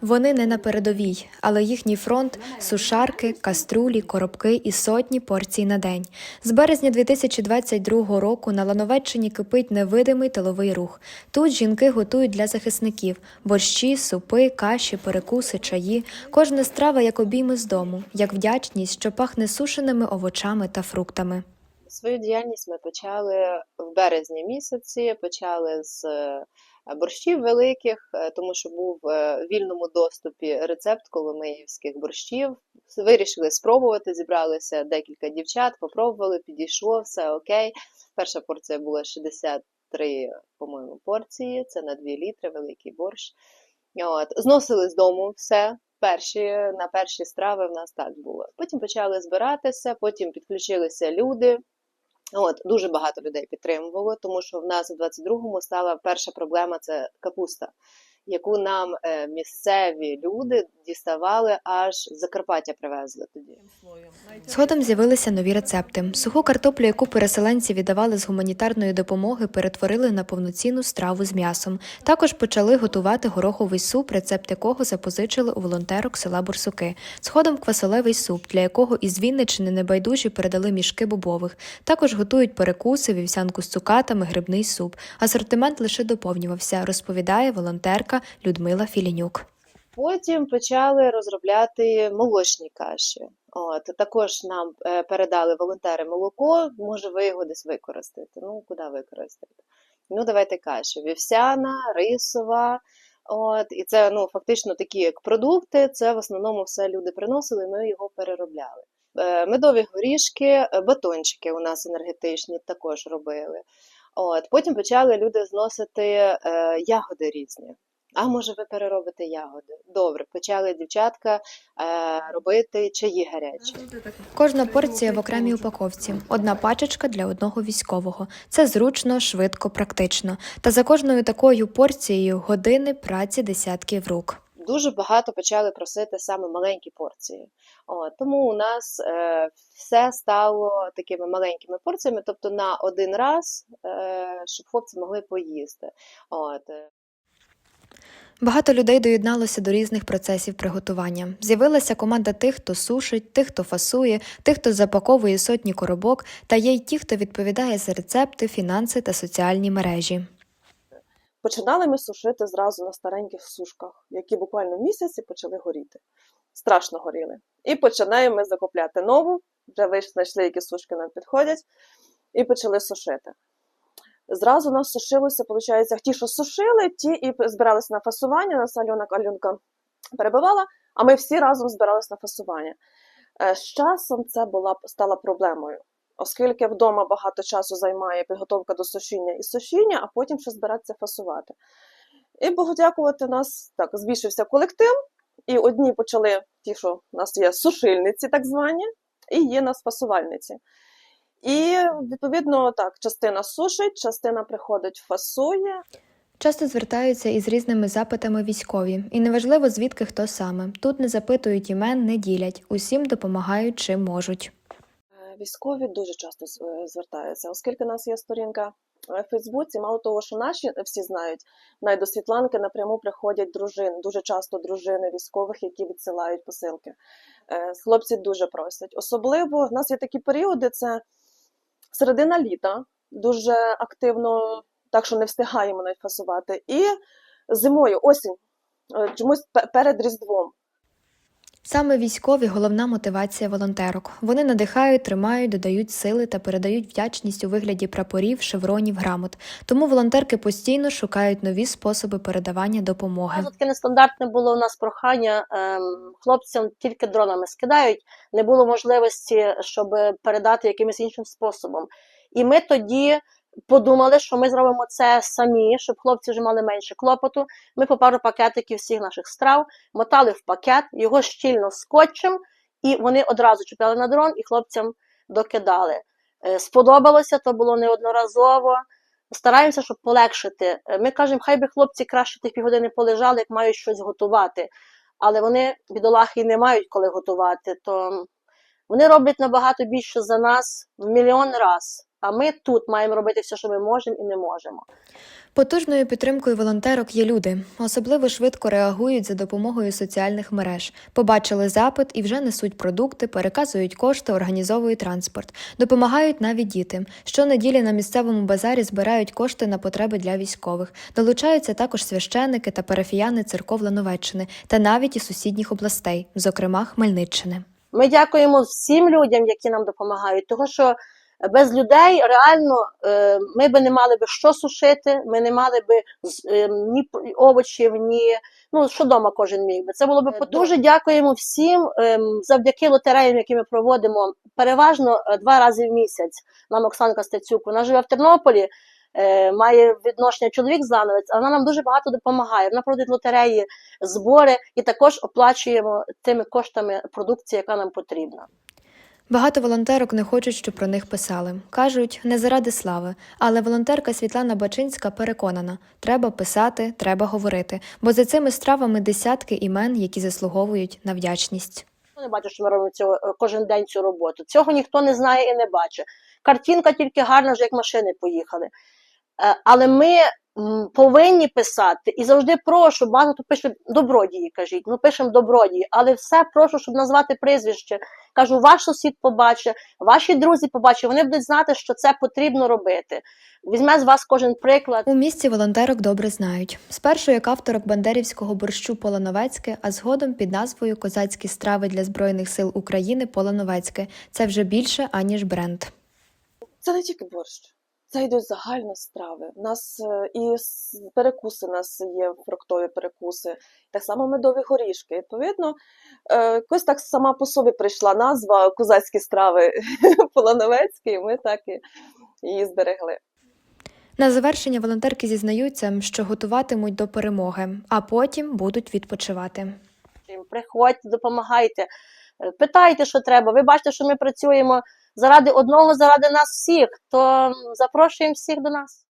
Вони не на передовій, але їхній фронт сушарки, каструлі, коробки і сотні порцій на день. З березня 2022 року на Лановеччині кипить невидимий тиловий рух. Тут жінки готують для захисників борщі, супи, каші, перекуси, чаї. Кожна страва як обійми з дому, як вдячність, що пахне сушеними овочами та фруктами. Свою діяльність ми почали в березні місяці, почали з е, борщів великих, е, тому що був е, в вільному доступі рецепт коломиївських борщів. Вирішили спробувати, зібралися декілька дівчат, попробували, підійшло, все окей. Перша порція була 63, по-моєму, порції, це на 2 літри, великий борщ. От. Зносили з дому все. Перші, на перші страви в нас так було. Потім почали збиратися, потім підключилися люди. От, дуже багато людей підтримувало, тому що в нас у 22-му стала перша проблема це капуста, яку нам е, місцеві люди діставали аж з Закарпаття привезли тоді. Згодом з'явилися нові рецепти. Суху картоплю, яку переселенці віддавали з гуманітарної допомоги, перетворили на повноцінну страву з м'ясом. Також почали готувати гороховий суп, рецепт якого запозичили у волонтерок села Бурсуки. Згодом квасолевий суп, для якого із Вінничини небайдужі передали мішки бобових. Також готують перекуси, вівсянку з цукатами, грибний суп. Асортимент лише доповнювався, розповідає волонтерка Людмила Філінюк. Потім почали розробляти молочні каші. От, також нам е, передали волонтери молоко, може ви його десь використаєте. Ну, куди використаєте? Ну, давайте каші. Вівсяна, рисова. От, і це ну, фактично такі як продукти, це в основному все люди приносили, ми його переробляли. Е, Медові горішки, е, батончики у нас енергетичні також робили. От, потім почали люди зносити ягоди різні. А може, ви переробите ягоди? Добре, почали дівчатка е, робити чаї гарячі. Кожна порція в окремій упаковці, одна пачечка для одного військового. Це зручно, швидко, практично. Та за кожною такою порцією години праці десятків рук. Дуже багато почали просити саме маленькі порції. От, тому у нас е, все стало такими маленькими порціями, тобто на один раз, е, щоб хлопці могли поїсти. От, е. Багато людей доєдналося до різних процесів приготування. З'явилася команда тих, хто сушить, тих, хто фасує, тих, хто запаковує сотні коробок, та є й ті, хто відповідає за рецепти, фінанси та соціальні мережі. Починали ми сушити зразу на стареньких сушках, які буквально місяці почали горіти. Страшно горіли. І починаємо ми закупляти нову, вже вийшли, знайшли, які сушки нам підходять, і почали сушити. Зразу нас сушилося, виходить, ті, що сушили, ті і збиралися на фасування, нас Альона Альонка перебивала, а ми всі разом збиралися на фасування. Е, З часом це була, стала проблемою, оскільки вдома багато часу займає підготовка до сушіння і сушіння, а потім ще збиратися фасувати. І Богу дякувати, нас так збільшився колектив, і одні почали, ті, що у нас є сушильниці, так звані, і є нас фасувальниці. І відповідно так, частина сушить, частина приходить, фасує. Часто звертаються із різними запитами військові, і неважливо звідки хто саме. Тут не запитують імен, не ділять, усім допомагають чим можуть. Е, Військові дуже часто е, звертаються, оскільки у нас є сторінка в Фейсбуці, мало того, що наші всі знають, навіть до Світланки напряму приходять дружини, дуже часто дружини військових, які відсилають посилки. Е, Хлопці дуже просять. Особливо в нас є такі періоди, це середина літа, дуже активно, так що не встигаємо навіть фасувати. І зимою, осінь, е, чомусь пе- перед Різдвом. Саме військові головна мотивація волонтерок. Вони надихають, тримають, додають сили та передають вдячність у вигляді прапорів, шевронів, грамот. Тому волонтерки постійно шукають нові способи передавання допомоги. Разу таке нестандартне було у нас прохання ем, хлопцям тільки дронами скидають, не було можливості, щоб передати якимось іншим способом. І ми тоді подумали, що ми зробимо це самі, щоб хлопці вже мали менше клопоту. Ми по пару пакетиків всіх наших страв мотали в пакет, його щільно скотчем, і вони одразу чіпляли на дрон і хлопцям докидали. Е, Сподобалося, то було неодноразово стараємося, щоб полегшити. Е, Ми кажемо, хай би хлопці краще тих півгодини полежали, як мають щось готувати. Але вони, бідолахи, не мають коли готувати. То вони роблять набагато більше за нас в мільйон раз. А ми тут маємо робити все, що ми можемо і не можемо. Потужною підтримкою волонтерок є люди. Особливо швидко реагують за допомогою соціальних мереж. Побачили запит і вже несуть продукти, переказують кошти, організовують транспорт. Допомагають навіть діти. Щонеділі на місцевому базарі збирають кошти на потреби для військових. Долучаються також священники та парафіяни церков Лановеччини та навіть із сусідніх областей, зокрема Хмельниччини. Ми дякуємо всім людям, які нам допомагають, тому що без людей реально е, ми би не мали би що сушити, ми не мали би е, ні овочів, ні ну що вдома кожен міг би. Це було би по- дуже дякуємо всім ем, завдяки лотереям, які ми проводимо переважно е, два рази в місяць. Нам Оксанка Стецюк, вона живе в Тернополі. е, Має відношення чоловік зановець, а вона нам дуже багато допомагає. Вона проводить лотереї, збори і також оплачуємо тими коштами продукції, яка нам потрібна. Багато волонтерок не хочуть, щоб про них писали. Кажуть, не заради слави. Але волонтерка Світлана Бачинська переконана: треба писати, треба говорити, бо за цими стравами десятки імен, які заслуговують на вдячність. Не бачу, що ми робимо цього, е, кожен день цю роботу. Цього ніхто не знає і не бачить. Картинка тільки гарна, вже як машини поїхали. Е, Але ми повинні писати і завжди прошу, багато пише добродії, кажіть. Ну пишемо добродії, але все прошу, щоб назвати прізвище. Кажу, ваш сусід побачить, ваші друзі побачать, вони будуть знати, що це потрібно робити. Візьме з вас кожен приклад. У місті волонтерок добре знають. Спершу як авторок бандерівського борщу Полановецьке, а згодом під назвою Козацькі страви для Збройних сил України Полановецьке. Це вже більше аніж бренд. Це не тільки борщ, це йдуть загально страви. У нас е, і перекуси, у нас є фруктові перекуси, так само медові горішки. Відповідно, е, якось так сама по собі прийшла назва козацькі страви Полановецькі, і ми так і її зберегли. На завершення волонтерки зізнаються, що готуватимуть до перемоги, а потім будуть відпочивати. Приходьте, допомагайте, питайте, що треба. Ви бачите, що ми працюємо заради одного, заради нас всіх, то запрошуємо всіх до нас.